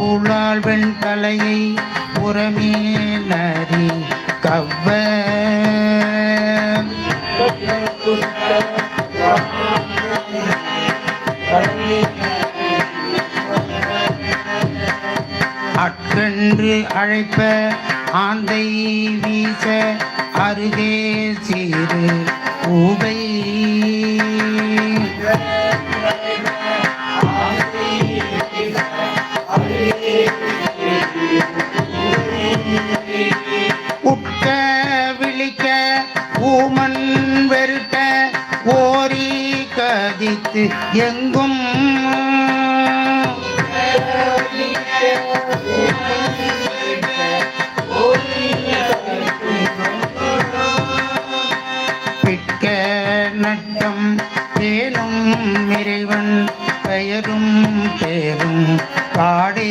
ஊழாள் வெண் தலையை புறமேலறி கவ்வ. அற்றென்று அழைப்ப ஆந்தை வீச அருகே சீரு ஊவை ஊமன் வெறுக்க ஓரி கதித்து எங்கும். பிட்க நட்டம் தேனும் இறைவன் பெயரும் பேரும் பாடே.